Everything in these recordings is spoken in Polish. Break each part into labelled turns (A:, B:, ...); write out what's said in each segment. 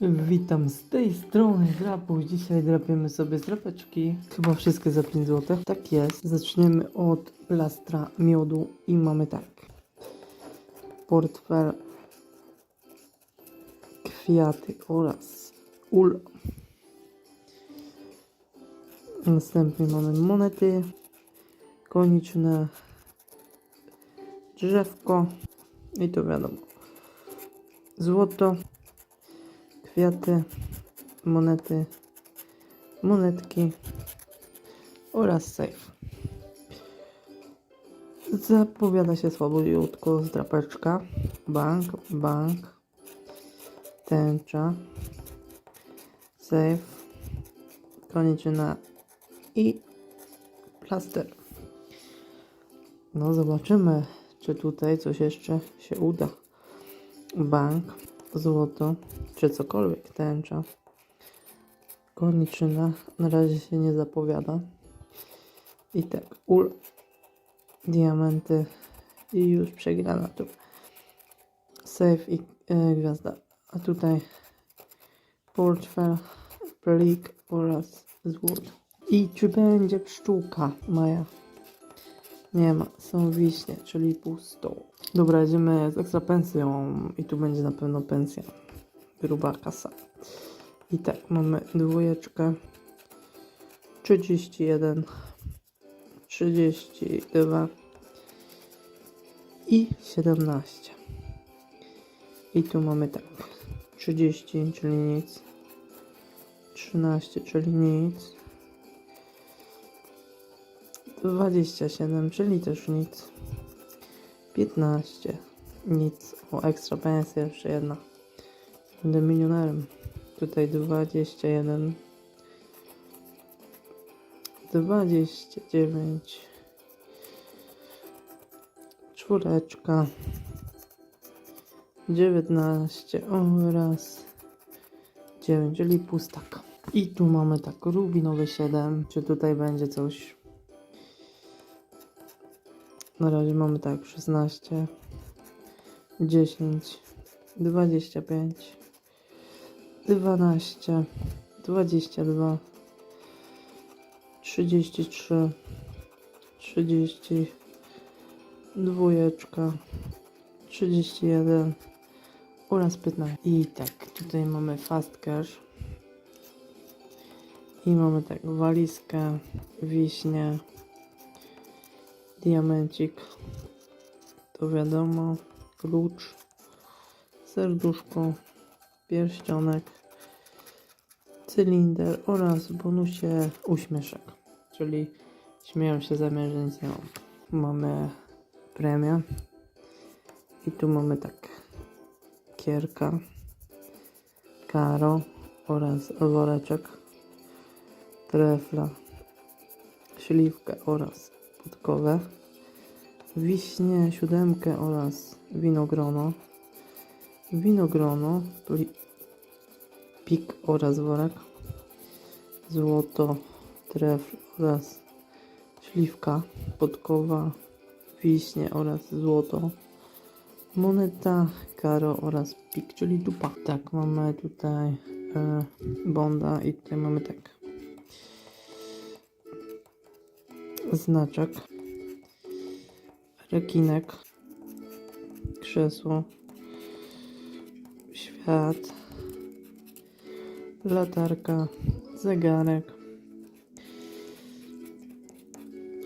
A: Witam z tej strony Drapuś. Dzisiaj drapiemy sobie zdrapeczki. Chyba wszystkie za 5 zł. Tak jest. Zaczniemy od plastra miodu i mamy tak. Portfel, kwiaty oraz ul. Następnie mamy monety, koniczne, drzewko i to wiadomo. Złoto, kwiaty, monety, monetki oraz safe. Zapowiada się słabiutko zdrapeczka, bank, bank, tęcza, safe, koniczyna i plaster. No zobaczymy, czy tutaj coś jeszcze się uda. Bank, złoto, czy cokolwiek, tęcza. Koniczyna na razie się nie zapowiada. I tak, ul, diamenty i już przegrana tu. Safe i e, gwiazda. A tutaj portfel, plik oraz złoto. I czy będzie pszczółka, Maja? Nie ma, są wiśnie, czyli pusto. Dobra, jedziemy z ekstra pensją i tu będzie na pewno pensja. Gruba kasa. I tak, mamy dwójeczkę. 31, 32 i 17. I tu mamy tak, 30, czyli nic. 13, czyli nic. 27, czyli też nic. 15, nic. O, ekstra pensja jeszcze jedna. Będę milionerem. Tutaj 21. 29. Czwóreczka. 19 oraz 9, czyli pustak. I tu mamy tak rubinowy 7. Czy tutaj będzie coś? Na razie mamy tak 16, 10, 25, 12, 22, 33, 30, dwójeczka, 31 oraz 15. I tak, tutaj mamy fast cash. I mamy tak walizkę, wiśnie, diamencik, to wiadomo, klucz, serduszko, pierścionek, cylinder oraz w bonusie uśmieszek, czyli śmieją się mnie, że nic nie mam. Mamy premię. I tu mamy tak. Kierka, karo oraz woreczek, trefla, śliwkę oraz podkowę, wiśnie, siódemkę oraz winogrono, winogrono, pli- pik oraz worek, złoto, trefl oraz śliwka, podkowa, wiśnie oraz złoto, moneta, karo oraz pik, czyli dupa. Tak, mamy tutaj e, bonda i tutaj mamy tak znaczek, rekinek, krzesło, świat, latarka, zegarek,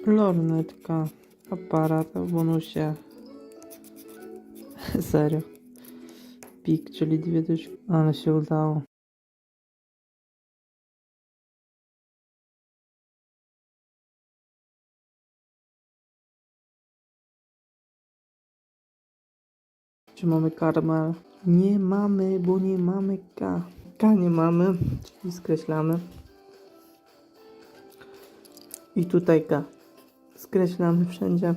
A: lornetka, aparat w bonusie. Serio. Pik, czyli dwie dyszki. Ale się udało. Czy mamy karmel? Nie mamy, bo nie mamy K. K nie mamy, czyli skreślamy. I tutaj K. Skreślamy wszędzie.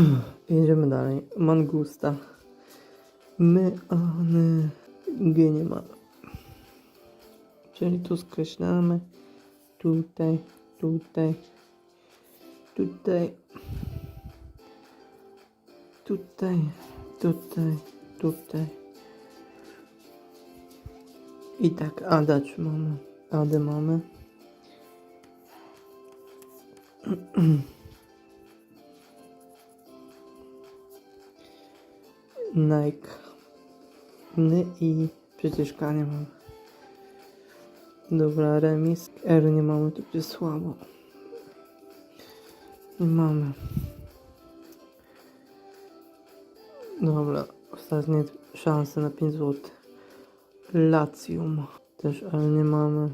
A: Jedziemy dalej. Mangusta. My, one, G nie mamy. Czyli tu skreślamy. Tutaj, tutaj, tutaj, tutaj, tutaj, tutaj. I tak, Ada mamy. Adę mamy. Nike. Ny i przecież K nie mamy. Dobra, remis. R nie mamy, to będzie słabo. Nie mamy. Dobra, ostatnie szanse na 5 zł. Latium. Też L nie mamy.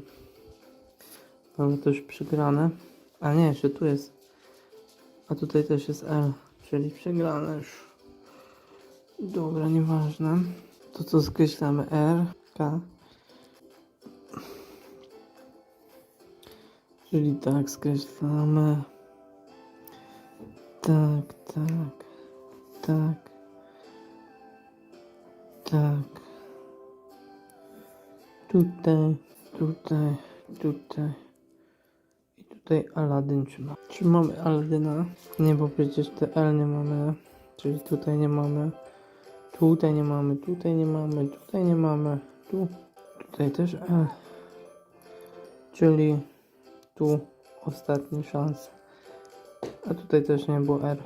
A: Mamy też przegrane. A nie, jeszcze tu jest. A tutaj też jest L, czyli przegrane już. Dobra, nieważne. To co skreślamy R, K. Czyli tak skreślamy. Tak, tak, tak. Tak. Tutaj, tutaj, tutaj. I tutaj Aladyn trzyma. Czy mamy Aladyna? Nie, bo przecież te L nie mamy. Czyli tutaj nie mamy. Tutaj nie mamy, tutaj nie mamy, tutaj nie mamy. Tu, tutaj też L. Czyli tu ostatnia szansa. A tutaj też nie było R.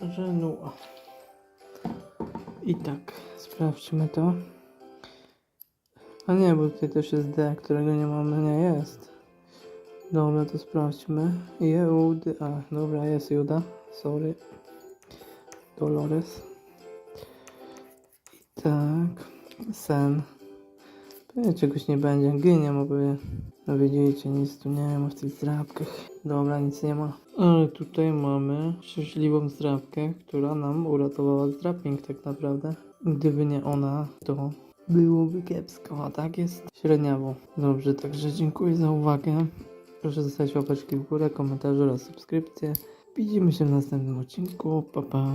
A: Żenua. I tak, sprawdźmy to. A nie, bo tutaj też jest D, którego nie mamy. Nie jest. Dobra, to sprawdźmy. Juda. Dobra, jest Juda. Sorry. Dolores. I tak. Sen. Pewnie czegoś nie będzie. G nie ma pewnie. No widzicie, nic tu nie ma w tych zdrabkach. Dobra, nic nie ma. Ale tutaj mamy szczęśliwą zdrabkę, która nam uratowała zdraping tak naprawdę. Gdyby nie ona, to byłoby kiepsko, a tak jest średniawo. Dobrze, także dziękuję za uwagę. Proszę zostawić łapeczki w górę, komentarze oraz subskrypcję. Widzimy się w następnym odcinku. Pa, pa.